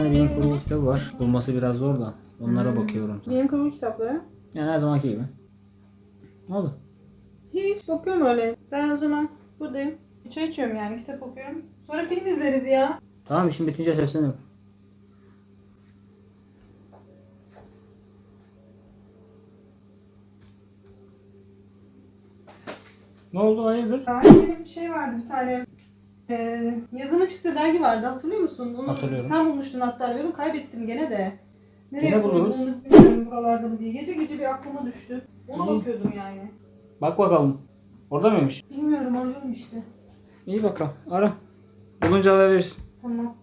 tane bilim kurgu kitabı var. Bulması biraz zor da. Onlara bakıyorum. Benim kurgu kitapları. Yani her zamanki gibi. Ne oldu? Hiç bakıyorum öyle. Ben o zaman buradayım. Çay içiyorum yani kitap okuyorum. Sonra film izleriz ya. Tamam işin bitince seslenirim. Ne oldu hayırdır? Ya benim şey vardı bir tane. E, yazıma çıktı dergi vardı hatırlıyor musun? Onu Hatırlıyorum. Sen bulmuştun hatta ben onu kaybettim gene de. Nereye Gene buluruz. onu bilmiyorum buralarda mı diye. Gece gece bir aklıma düştü. Ona İyi. bakıyordum yani. Bak bakalım. Orada mıymış? Bilmiyorum arıyorum işte. İyi bakalım. Ara. Bulunca haber verirsin. Tamam.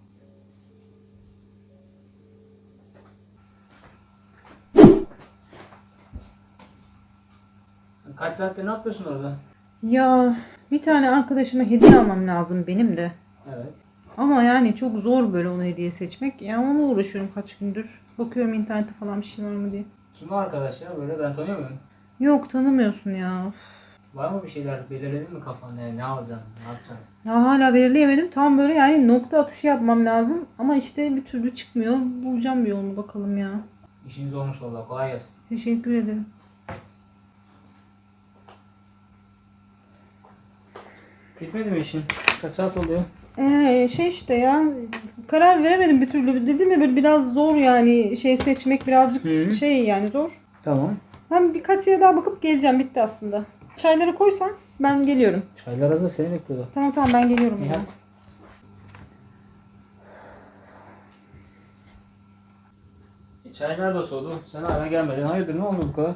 Sen kaç saattir ne yapıyorsun orada? Ya bir tane arkadaşıma hediye almam lazım benim de. Evet. Ama yani çok zor böyle onu hediye seçmek. Yani ona uğraşıyorum kaç gündür. Bakıyorum internette falan bir şey var mı diye. Kim o arkadaş ya böyle ben tanıyor muyum? Yok tanımıyorsun ya. Var mı bir şeyler belirledin mi kafanda yani ne alacaksın ne yapacaksın? Ya hala belirleyemedim. Tam böyle yani nokta atışı yapmam lazım. Ama işte bir türlü çıkmıyor. Bulacağım bir yolunu bakalım ya. İşiniz olmuş valla kolay gelsin. Teşekkür ederim. Bitmedi mi işin? Kaç saat oluyor? Ee, şey işte ya karar veremedim bir türlü. Dedim ya böyle biraz zor yani şey seçmek birazcık Hı. şey yani zor. Tamam. Ben birkaç yere daha bakıp geleceğim. Bitti aslında. Çayları koysan ben geliyorum. Çaylar hazır seni bekliyorlar. Tamam tamam ben geliyorum. hadi. E, çaylar da soğudu. Sen hala gelmedin. Hayırdır ne oldu bu kadar?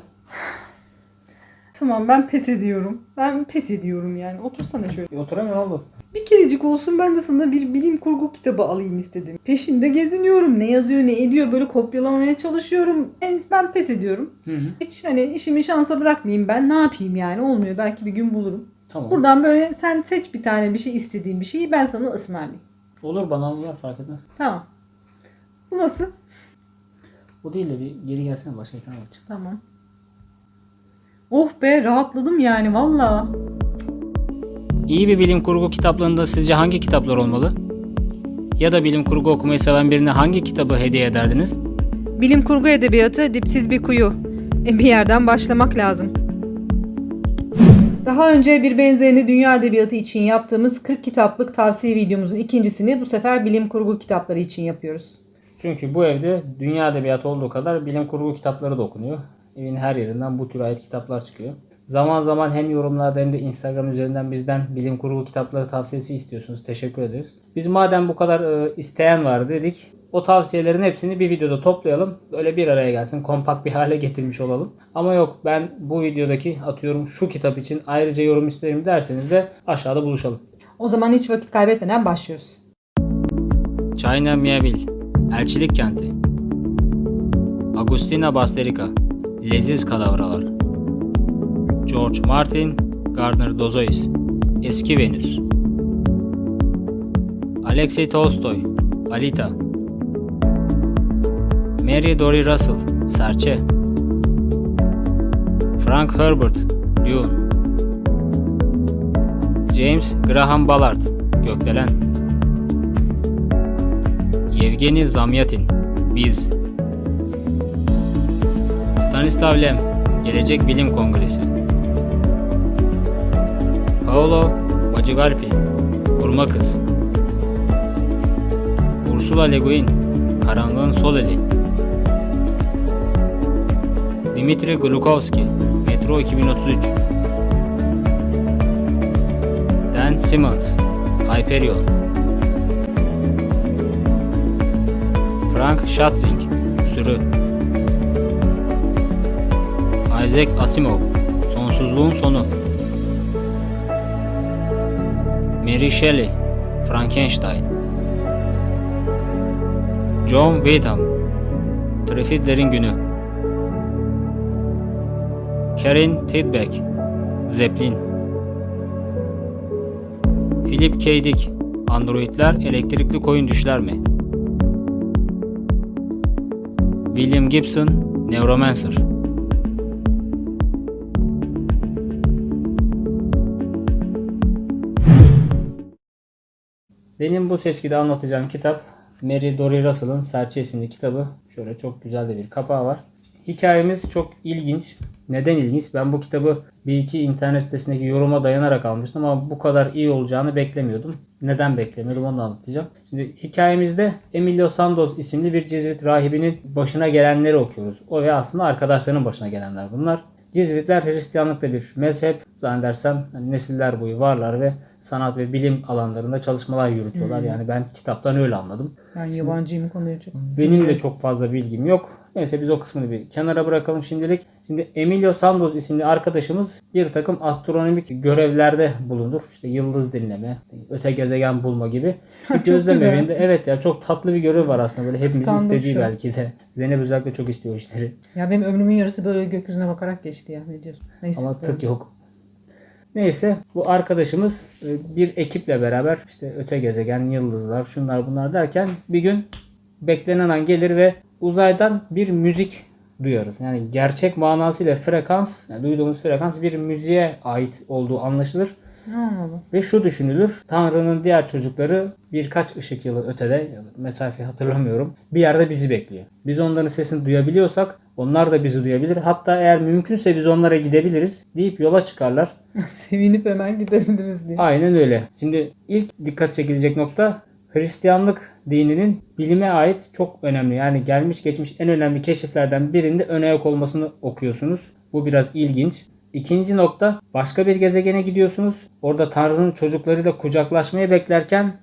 Tamam ben pes ediyorum. Ben pes ediyorum yani. Otursana şöyle. E, oturamıyor ne oldu? Bir kerecik olsun ben de sana bir bilim kurgu kitabı alayım istedim. Peşinde geziniyorum. Ne yazıyor ne ediyor böyle kopyalamaya çalışıyorum. En ben pes ediyorum. Hı hı. Hiç hani işimi şansa bırakmayayım ben ne yapayım yani olmuyor. Belki bir gün bulurum. Tamam. Buradan böyle sen seç bir tane bir şey istediğin bir şeyi ben sana ısmarlayayım. Olur bana uyar fark etmez. Tamam. Bu nasıl? Bu değil de bir geri gelsene başka bir tane bakacağım. Tamam. Oh be rahatladım yani valla. İyi bir bilim kurgu kitaplarında sizce hangi kitaplar olmalı? Ya da bilim kurgu okumayı seven birine hangi kitabı hediye ederdiniz? Bilim kurgu edebiyatı dipsiz bir kuyu. E, bir yerden başlamak lazım. Daha önce bir benzerini dünya edebiyatı için yaptığımız 40 kitaplık tavsiye videomuzun ikincisini bu sefer bilim kurgu kitapları için yapıyoruz. Çünkü bu evde dünya edebiyatı olduğu kadar bilim kurgu kitapları da okunuyor. Evin her yerinden bu tür ait kitaplar çıkıyor. Zaman zaman hem yorumlarda hem de Instagram üzerinden bizden bilim kurgu kitapları tavsiyesi istiyorsunuz. Teşekkür ederiz. Biz madem bu kadar e, isteyen var dedik. O tavsiyelerin hepsini bir videoda toplayalım. Böyle bir araya gelsin. Kompakt bir hale getirmiş olalım. Ama yok ben bu videodaki atıyorum şu kitap için ayrıca yorum isterim derseniz de aşağıda buluşalım. O zaman hiç vakit kaybetmeden başlıyoruz. China Mieville, Elçilik Kenti. Agustina Basterica, Leziz Kadavralar. George Martin, Gardner Dozois, Eski Venüs. Alexei Tolstoy, Alita. Mary Dory Russell, Serçe. Frank Herbert, Dune. James Graham Ballard, Gökdelen. Yevgeni Zamyatin, Biz. Stanislav Lem, Gelecek Bilim Kongresi. Paolo Bacigalpi, Kurma Kız. Ursula Le Guin, Karanlığın Sol Eli. Dimitri Glukovski, Metro 2033. Dan Simmons, Hyperion. Frank Schatzing, Sürü. Isaac Asimov, Sonsuzluğun Sonu. Mary Shelley, Frankenstein. John Wyndham, Trifidlerin Günü. Karen Tidbeck, Zeppelin. Philip K. Dick, Androidler elektrikli koyun düşler mi? William Gibson, Neuromancer. Benim bu seçkide anlatacağım kitap Mary Dory Russell'ın Serçe isimli kitabı. Şöyle çok güzel de bir kapağı var. Hikayemiz çok ilginç. Neden ilginç? Ben bu kitabı bir iki internet sitesindeki yoruma dayanarak almıştım ama bu kadar iyi olacağını beklemiyordum. Neden beklemiyordum onu da anlatacağım. Şimdi hikayemizde Emilio Sandoz isimli bir Cizvit rahibinin başına gelenleri okuyoruz. O ve aslında arkadaşlarının başına gelenler bunlar. Cizvitler Hristiyanlıkta bir mezhep zannedersem hani nesiller boyu varlar ve sanat ve bilim alanlarında çalışmalar yürütüyorlar. Yani ben kitaptan öyle anladım. Ben yabancıyım konuya çok. Benim de çok fazla bilgim yok. Neyse biz o kısmını bir kenara bırakalım şimdilik. Şimdi Emilio Sandoz isimli arkadaşımız bir takım astronomik görevlerde bulunur. İşte yıldız dinleme, öte gezegen bulma gibi. Bir Çok gözlem güzel. evinde. Evet ya çok tatlı bir görev var aslında böyle hepimizin Kıskandım istediği şu belki de. Zeynep özellikle çok istiyor işleri. Ya benim ömrümün yarısı böyle gökyüzüne bakarak geçti ya. Ne diyorsun? Neyse. Ama tık yok. Neyse bu arkadaşımız e, bir ekiple beraber işte öte gezegen, yıldızlar, şunlar bunlar derken bir gün beklenen an gelir ve uzaydan bir müzik duyarız. Yani gerçek manasıyla frekans, yani duyduğumuz frekans bir müziğe ait olduğu anlaşılır. Anladım. Ve şu düşünülür. Tanrı'nın diğer çocukları birkaç ışık yılı ötede, mesafeyi hatırlamıyorum. Bir yerde bizi bekliyor. Biz onların sesini duyabiliyorsak onlar da bizi duyabilir. Hatta eğer mümkünse biz onlara gidebiliriz deyip yola çıkarlar. Sevinip hemen gidebiliriz diye. Aynen öyle. Şimdi ilk dikkat çekilecek nokta Hristiyanlık dininin bilime ait çok önemli. Yani gelmiş geçmiş en önemli keşiflerden birinde ön ayak olmasını okuyorsunuz. Bu biraz ilginç. İkinci nokta başka bir gezegene gidiyorsunuz. Orada Tanrı'nın çocuklarıyla kucaklaşmayı beklerken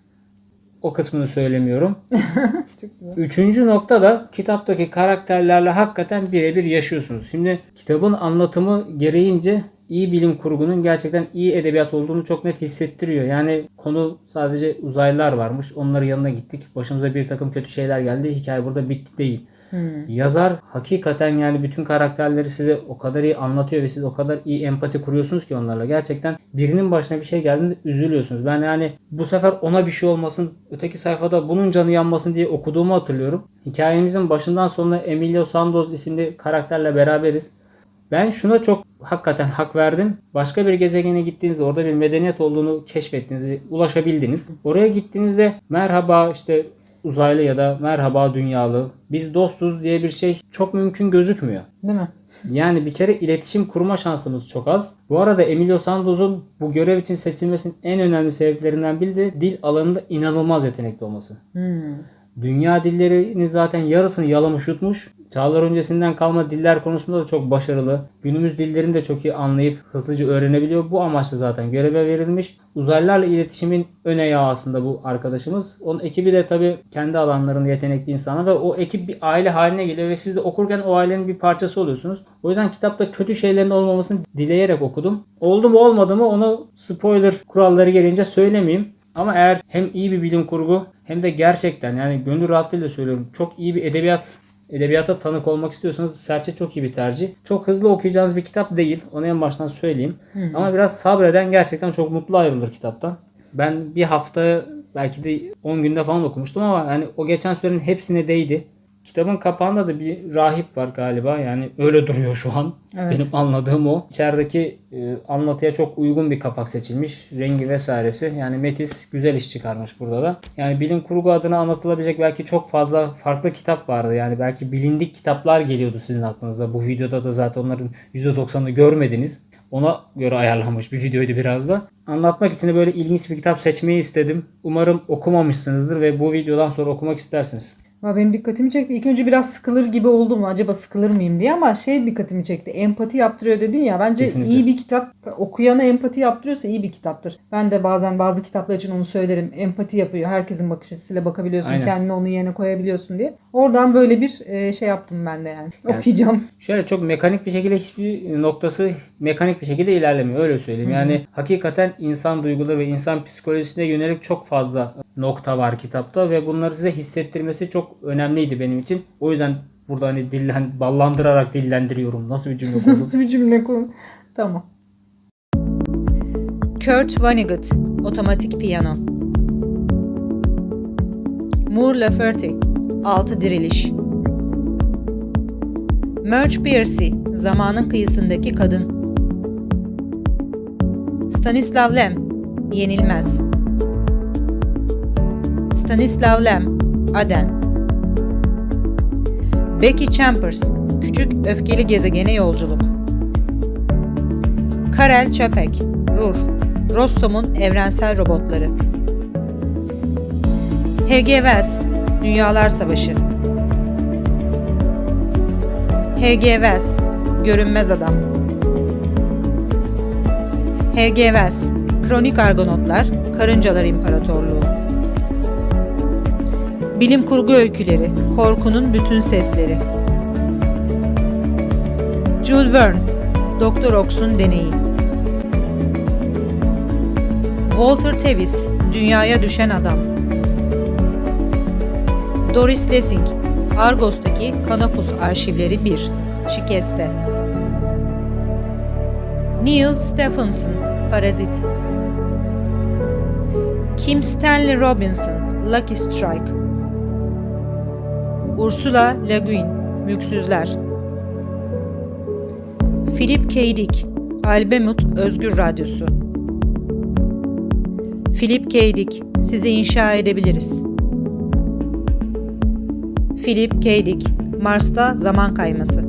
o kısmını söylemiyorum. Çok güzel. Üçüncü nokta da kitaptaki karakterlerle hakikaten birebir yaşıyorsunuz. Şimdi kitabın anlatımı gereğince iyi bilim kurgunun gerçekten iyi edebiyat olduğunu çok net hissettiriyor. Yani konu sadece uzaylılar varmış. Onların yanına gittik. Başımıza bir takım kötü şeyler geldi. Hikaye burada bitti değil. Yazar hakikaten yani bütün karakterleri size o kadar iyi anlatıyor ve siz o kadar iyi empati kuruyorsunuz ki onlarla. Gerçekten birinin başına bir şey geldiğinde üzülüyorsunuz. Ben yani bu sefer ona bir şey olmasın, öteki sayfada bunun canı yanmasın diye okuduğumu hatırlıyorum. Hikayemizin başından sonuna Emilio Sandoz isimli karakterle beraberiz. Ben şuna çok hakikaten hak verdim. Başka bir gezegene gittiğinizde orada bir medeniyet olduğunu keşfettiniz ulaşabildiniz. Oraya gittiğinizde merhaba işte uzaylı ya da merhaba dünyalı biz dostuz diye bir şey çok mümkün gözükmüyor. Değil mi? Yani bir kere iletişim kurma şansımız çok az. Bu arada Emilio Sandoz'un bu görev için seçilmesinin en önemli sebeplerinden biri de dil alanında inanılmaz yetenekli olması. Dünya dillerinin zaten yarısını yalamış yutmuş. Çağlar öncesinden kalma diller konusunda da çok başarılı. Günümüz dillerini de çok iyi anlayıp hızlıca öğrenebiliyor. Bu amaçla zaten göreve verilmiş. Uzaylılarla iletişimin ön ayağı aslında bu arkadaşımız. Onun ekibi de tabii kendi alanlarında yetenekli insanlar ve o ekip bir aile haline geliyor ve siz de okurken o ailenin bir parçası oluyorsunuz. O yüzden kitapta kötü şeylerin olmamasını dileyerek okudum. Oldu mu olmadı mı onu spoiler kuralları gelince söylemeyeyim. Ama eğer hem iyi bir bilim kurgu hem de gerçekten yani gönül rahatlığıyla söylüyorum çok iyi bir edebiyat edebiyata tanık olmak istiyorsanız Serçe çok iyi bir tercih. Çok hızlı okuyacağınız bir kitap değil. Onu en baştan söyleyeyim. Ama biraz sabreden gerçekten çok mutlu ayrılır kitaptan. Ben bir hafta belki de 10 günde falan okumuştum ama yani o geçen sürenin hepsine değdi. Kitabın kapağında da bir rahip var galiba. Yani öyle duruyor şu an. Evet. Benim anladığım o. İçerideki e, anlatıya çok uygun bir kapak seçilmiş. Rengi vesairesi. Yani Metis güzel iş çıkarmış burada da. Yani bilim kurgu adına anlatılabilecek belki çok fazla farklı kitap vardı. Yani belki bilindik kitaplar geliyordu sizin aklınıza. Bu videoda da zaten onların %90'ını görmediniz. Ona göre ayarlanmış bir videoydu biraz da. Anlatmak için de böyle ilginç bir kitap seçmeyi istedim. Umarım okumamışsınızdır ve bu videodan sonra okumak istersiniz. Ama benim dikkatimi çekti. İlk önce biraz sıkılır gibi oldum. Acaba sıkılır mıyım diye ama şey dikkatimi çekti. Empati yaptırıyor dedin ya. Bence Kesinlikle. iyi bir kitap okuyana empati yaptırıyorsa iyi bir kitaptır. Ben de bazen bazı kitaplar için onu söylerim. Empati yapıyor. Herkesin bakış açısıyla bakabiliyorsun. Aynen. Kendini onun yerine koyabiliyorsun diye. Oradan böyle bir e, şey yaptım ben de yani. Okuyacağım. Şöyle çok mekanik bir şekilde hiçbir noktası mekanik bir şekilde ilerlemiyor. Öyle söyleyeyim. Yani hakikaten insan duyguları ve insan psikolojisine yönelik çok fazla nokta var kitapta ve bunları size hissettirmesi çok önemliydi benim için. O yüzden burada hani dillen, ballandırarak dillendiriyorum. Nasıl bir cümle kurdum? Nasıl bir cümle kur? Tamam. Kurt Vonnegut, Otomatik Piyano Moore Laferte, Altı Diriliş Merch Piercy, Zamanın Kıyısındaki Kadın Stanislav Lem, Yenilmez Stanislav Lem, Aden. Becky Chambers, Küçük Öfkeli Gezegene Yolculuk. Karel Çapek, Rur, Rossom'un Evrensel Robotları. H.G. Wells, Dünyalar Savaşı. H.G. Wells, Görünmez Adam. H.G. Wells, Kronik Argonotlar, Karıncalar İmparatorluğu. Bilim Kurgu Öyküleri, Korkunun Bütün Sesleri. Jules Verne, Doktor Ox'un Deneyi. Walter Tevis, Dünyaya Düşen Adam. Doris Lessing, Argos'taki Canopus Arşivleri 1, Şikeste. Neil Stephenson, Parazit. Kim Stanley Robinson, Lucky Strike. Ursula Le Guin, Mülksüzler. Philip K. Dick, Albemut Özgür Radyosu. Philip K. Dick, sizi inşa edebiliriz. Philip K. Dick, Mars'ta zaman kayması.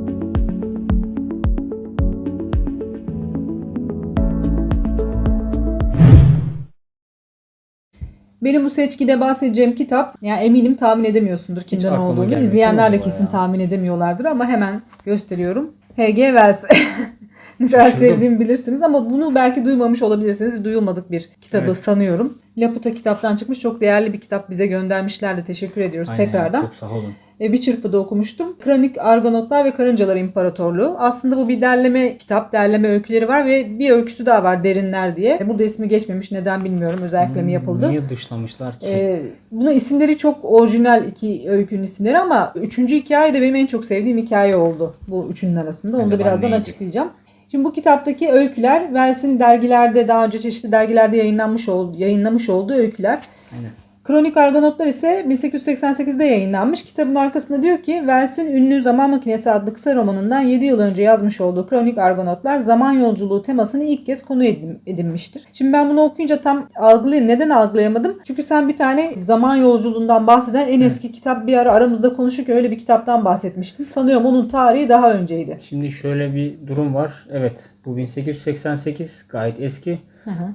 Benim bu seçkide bahsedeceğim kitap, yani eminim tahmin edemiyorsundur kimden olduğunu. İzleyenler de kesin ya? tahmin edemiyorlardır ama hemen gösteriyorum. H.G. Wells. ne kadar sevdiğimi bilirsiniz ama bunu belki duymamış olabilirsiniz. Duyulmadık bir kitabı Evet. sanıyorum. Laputa kitaptan çıkmış çok değerli bir kitap bize göndermişlerdi. Teşekkür ediyoruz Aynen, tekrardan. Çok sağ olun. E, bir çırpıda okumuştum. Kronik Argonotlar ve Karıncalar İmparatorluğu. Aslında bu bir derleme kitap, derleme öyküleri var ve bir öyküsü daha var Derinler diye. E, Burada ismi geçmemiş neden bilmiyorum özellikle mi yapıldı. Niye dışlamışlar ki? Ee, buna isimleri çok orijinal iki öykünün isimleri ama üçüncü hikaye de benim en çok sevdiğim hikaye oldu bu üçünün arasında. Onu da Acaba birazdan neydi? açıklayacağım. Şimdi bu kitaptaki öyküler Wells'in dergilerde daha önce çeşitli dergilerde yayınlanmış oldu, yayınlamış olduğu öyküler. Aynen. Kronik Argonotlar ise 1888'de yayınlanmış. Kitabın arkasında diyor ki Wells'in ünlü Zaman Makinesi adlı kısa romanından 7 yıl önce yazmış olduğu Kronik Argonotlar zaman yolculuğu temasını ilk kez konu edin- edinmiştir. Şimdi ben bunu okuyunca tam algılayayım. Neden algılayamadım? Çünkü sen bir tane zaman yolculuğundan bahseden en eski kitap bir ara aramızda konuşurken öyle bir kitaptan bahsetmiştin. Sanıyorum onun tarihi daha önceydi. Şimdi şöyle bir durum var. Evet bu 1888 gayet eski.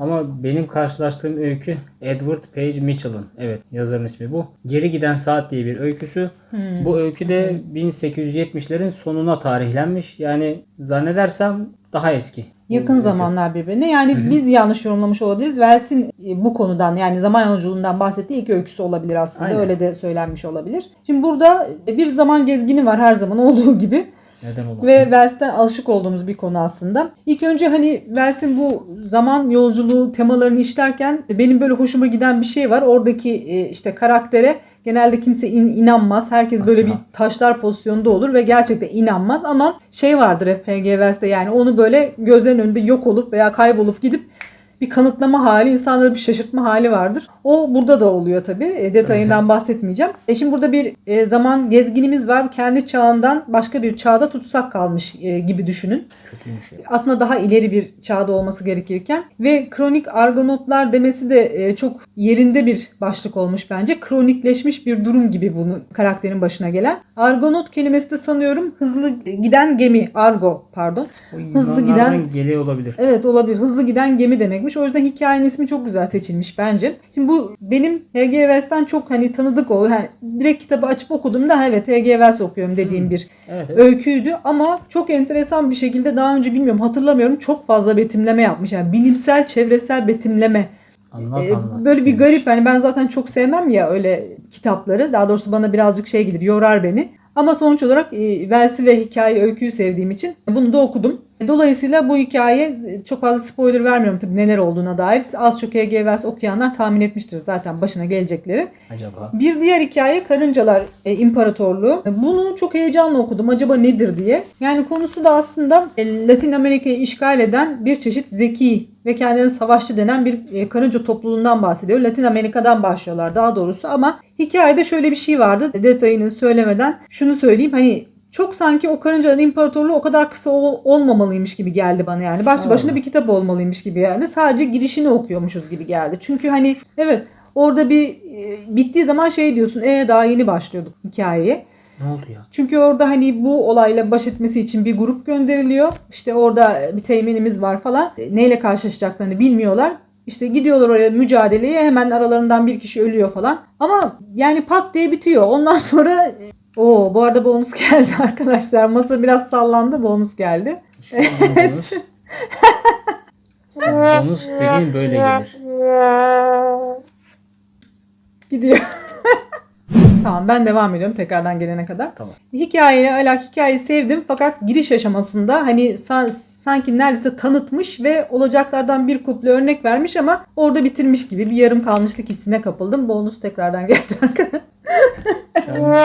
Ama benim karşılaştığım öykü Edward Page Mitchell'ın. Evet yazarın ismi bu. Geri Giden Saat diye bir öyküsü. Bu öykü de 1870'lerin sonuna tarihlenmiş. Yani zannedersem daha eski. Yakın zamanlar birbirine. Yani biz yanlış yorumlamış olabiliriz. Wells'in e, bu konudan yani zaman yolculuğundan bahsettiği ilk öyküsü olabilir aslında. Aynen. Öyle de söylenmiş olabilir. Şimdi burada e, bir zaman gezgini var her zaman olduğu gibi. Neden olmasın? Ve Wells'ten alışık olduğumuz bir konu aslında. İlk önce hani Wells'in bu zaman yolculuğu temalarını işlerken benim böyle hoşuma giden bir şey var. Oradaki e, işte karaktere genelde kimse in- inanmaz. Herkes böyle bir taşlar pozisyonda olur ve gerçekten inanmaz ama şey vardır hep. Wells'te yani onu böyle gözlerin önünde yok olup veya kaybolup gidip bir kanıtlama hali, insanları bir şaşırtma hali vardır. O burada da oluyor tabii. E, detayından bahsetmeyeceğim. E şimdi burada bir e, zaman gezginimiz var. Kendi çağından başka bir çağda tutsak kalmış e, gibi düşünün. Kötüymüş ya. Aslında daha ileri bir çağda olması gerekirken ve kronik argonotlar demesi de e, çok yerinde bir başlık olmuş bence. Kronikleşmiş bir durum gibi bunu karakterin başına gelen. Argonot kelimesi de sanıyorum hızlı giden gemi, argo pardon. O Hızlı giden geliyor olabilir. Evet olabilir. Hızlı giden gemi demekmiş. O yüzden hikayenin ismi çok güzel seçilmiş bence. Şimdi bu benim H.G. Wells'ten çok hani tanıdık oldu. Yani direkt kitabı açıp okuduğumda evet H.G. Wells okuyorum dediğim bir Evet, evet. öyküydü ama çok enteresan bir şekilde daha önce bilmiyorum hatırlamıyorum çok fazla betimleme yapmış. Yani bilimsel çevresel betimleme. Anlat Ee, anlat. böyle bir garip hani ben zaten çok sevmem ya öyle kitapları. Daha doğrusu bana birazcık şey gelir yorar beni. Ama sonuç olarak e, Wells'i ve hikaye öyküyü sevdiğim için bunu da okudum. Dolayısıyla bu hikaye e, çok fazla spoiler vermiyorum tabii neler olduğuna dair. Az çok H.G. Wells okuyanlar tahmin etmiştir zaten başına gelecekleri. Acaba? Bir diğer hikaye Karıncalar e, İmparatorluğu. E, Bunu çok heyecanla okudum. Acaba nedir diye. Yani konusu da aslında Latin Amerika'yı işgal eden bir çeşit zeki ve kendilerine savaşçı denen bir karınca topluluğundan bahsediyor. Latin Amerika'dan başlıyorlar daha doğrusu ama hikayede şöyle bir şey vardı. Detayını söylemeden şunu söyleyeyim. Hani çok sanki o karıncaların imparatorluğu o kadar kısa ol- olmamalıymış gibi geldi bana yani. Başlı başına bir kitap olmalıymış gibi geldi. Sadece girişini okuyormuşuz gibi geldi. Çünkü hani evet Orada bir e, bittiği zaman şey diyorsun e daha yeni başlıyorduk hikayeye. Ne oldu ya? Çünkü orada hani bu olayla baş etmesi için bir grup gönderiliyor. İşte orada bir teğmenimiz var falan. E, Neyle karşılaşacaklarını bilmiyorlar. İşte gidiyorlar oraya mücadeleye hemen aralarından bir kişi ölüyor falan. Ama yani pat diye bitiyor. Ondan sonra o bu arada bonus geldi arkadaşlar. Masa biraz sallandı bonus geldi. Şu bonus. Bonus dediğin böyle gelir. Gidiyor. Tamam ben devam ediyorum tekrardan gelene kadar. Tamam. Hikayeyle alak hikayeyi sevdim fakat giriş aşamasında hani sa- sanki neredeyse tanıtmış ve olacaklardan bir kuple örnek vermiş ama orada bitirmiş gibi bir yarım kalmışlık hissine kapıldım. Bonus tekrardan geldi arkadaşlar.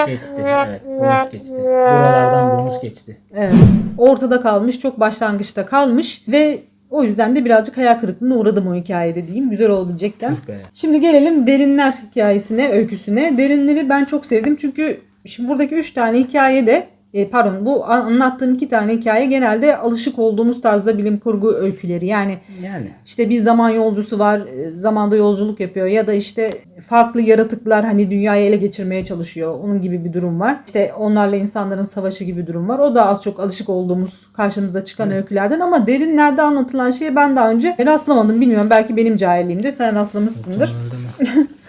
Geçti. Evet bonus geçti. Buralardan bonus geçti. Evet. Ortada kalmış, çok başlangıçta kalmış ve o yüzden de birazcık hayal kırıklığına uğradım o hikayede diyeyim. Güzel. Tüh be. Şimdi gelelim derinler hikayesine, öyküsüne. Derinleri ben çok sevdim çünkü şimdi buradaki üç tane hikayede e, pardon bu an- anlattığım iki tane hikaye genelde alışık olduğumuz tarzda bilim kurgu öyküleri. Yani Yani işte bir zaman yolcusu var, e, zamanda yolculuk yapıyor ya da işte farklı yaratıklar hani dünyayı ele geçirmeye çalışıyor. Onun gibi bir durum var. İşte onlarla insanların savaşı gibi bir durum var. O da az çok alışık olduğumuz karşımıza çıkan öykülerden ama derinlerde anlatılan şeye ben daha önce rastlamadım. Bilmiyorum belki benim cahilliğimdir. Sen rastlamışsındır.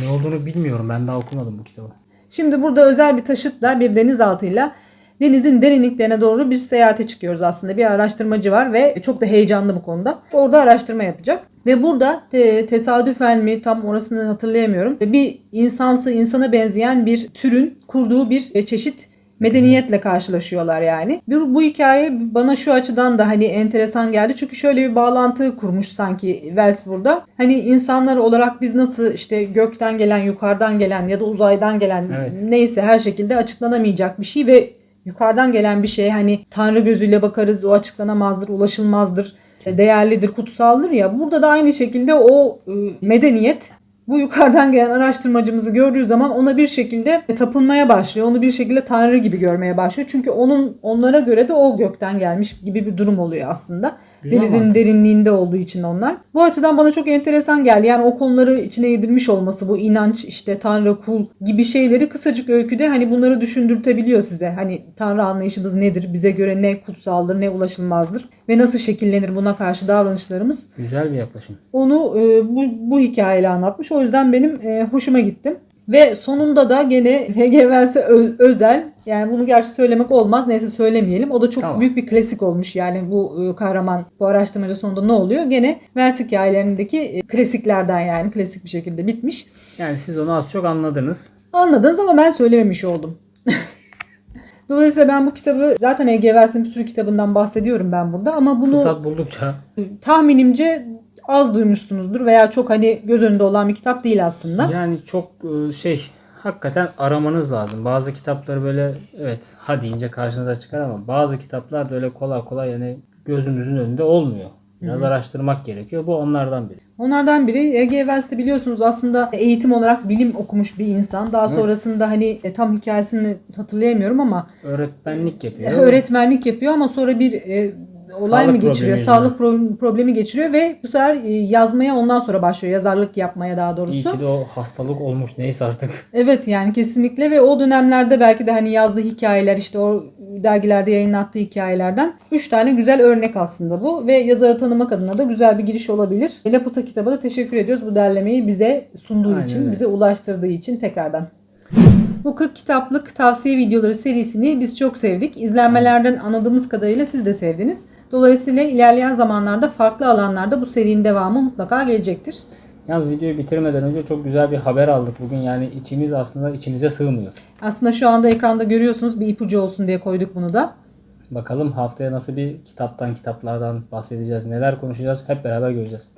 Ne olduğunu bilmiyorum. Ben daha okumadım bu kitabı. Şimdi burada özel bir taşıtla bir denizaltıyla denizin derinliklerine doğru bir seyahate çıkıyoruz aslında. Bir araştırmacı var ve çok da heyecanlı bu konuda. Orada araştırma yapacak. Ve burada te- tesadüfen mi tam orasını hatırlayamıyorum. Bir insansı insana benzeyen bir türün kurduğu bir çeşit medeniyetle karşılaşıyorlar yani. Bu, bu hikaye bana şu açıdan da hani enteresan geldi. Çünkü şöyle bir bağlantı kurmuş sanki Wells burada. Hani insanlar olarak biz nasıl işte gökten gelen, yukarıdan gelen ya da uzaydan gelen Evet. neyse her şekilde açıklanamayacak bir şey ve yukarıdan gelen bir şey hani tanrı gözüyle bakarız o açıklanamazdır, ulaşılmazdır, değerlidir, kutsaldır ya. Burada da aynı şekilde o e, medeniyet bu yukarıdan gelen araştırmacımızı gördüğü zaman ona bir şekilde tapınmaya başlıyor. Onu bir şekilde tanrı gibi görmeye başlıyor. Çünkü onun onlara göre de o gökten gelmiş gibi bir durum oluyor aslında. Güzel Denizin mantık. derinliğinde olduğu için onlar. Bu açıdan bana çok enteresan geldi. Yani o konuları içine yedirmiş olması bu inanç işte tanrı kul gibi şeyleri kısacık öyküde hani bunları düşündürtebiliyor size. Hani tanrı anlayışımız nedir? Bize göre ne kutsaldır, ne ulaşılmazdır ve nasıl şekillenir buna karşı davranışlarımız? Güzel bir yaklaşım. Onu e, bu, bu hikayeyle anlatmış. O yüzden benim e, hoşuma gittim. Ve sonunda da gene H.G. Wells'e ö- özel yani bunu gerçi söylemek olmaz neyse söylemeyelim. O da çok Tamam. büyük bir klasik olmuş yani bu e, kahraman bu araştırmacı sonunda ne oluyor? Gene Wells hikayelerindeki e, klasiklerden yani klasik bir şekilde bitmiş. Yani siz onu az çok anladınız. Anladınız ama ben söylememiş oldum. Dolayısıyla ben bu kitabı zaten H.G. Wells'in bir sürü kitabından bahsediyorum ben burada ama bunu Fırsat buldukça tahminimce az duymuşsunuzdur veya çok hani göz önünde olan bir kitap değil aslında. yani çok e, şey hakikaten aramanız lazım. Bazı kitapları böyle evet ha deyince karşınıza çıkar ama bazı kitaplar da öyle kolay kolay yani gözünüzün önünde olmuyor. Biraz araştırmak gerekiyor. Bu onlardan biri. Onlardan biri Ege Wells'te biliyorsunuz aslında eğitim olarak bilim okumuş bir insan. Daha sonrasında hani e, tam hikayesini hatırlayamıyorum ama Öğretmenlik yapıyor. öğretmenlik yapıyor ama sonra bir e, olay Sağlık mı geçiriyor? Sağlık pro- problemi geçiriyor ve bu sefer e, yazmaya ondan sonra başlıyor. Yazarlık yapmaya daha İyi doğrusu. ki de o hastalık olmuş neyse artık. Evet yani kesinlikle ve o dönemlerde belki de hani yazdığı hikayeler işte o dergilerde yayınlattığı hikayelerden 3 tane güzel örnek aslında bu ve yazarı tanımak adına da güzel bir giriş olabilir. Laputa kitabı da teşekkür ediyoruz bu derlemeyi bize sunduğu Aynen için, öyle. bize ulaştırdığı için tekrardan. Bu 40 kitaplık tavsiye videoları serisini biz çok sevdik. İzlenmelerden anladığımız kadarıyla siz de sevdiniz. Dolayısıyla ilerleyen zamanlarda farklı alanlarda bu serinin devamı mutlaka gelecektir. Yalnız videoyu bitirmeden önce çok güzel bir haber aldık bugün. Yani içimiz aslında içimize sığmıyor. Aslında şu anda ekranda görüyorsunuz bir ipucu olsun diye koyduk bunu da. Bakalım haftaya nasıl bir kitaptan, kitaplardan bahsedeceğiz, neler konuşacağız hep beraber göreceğiz.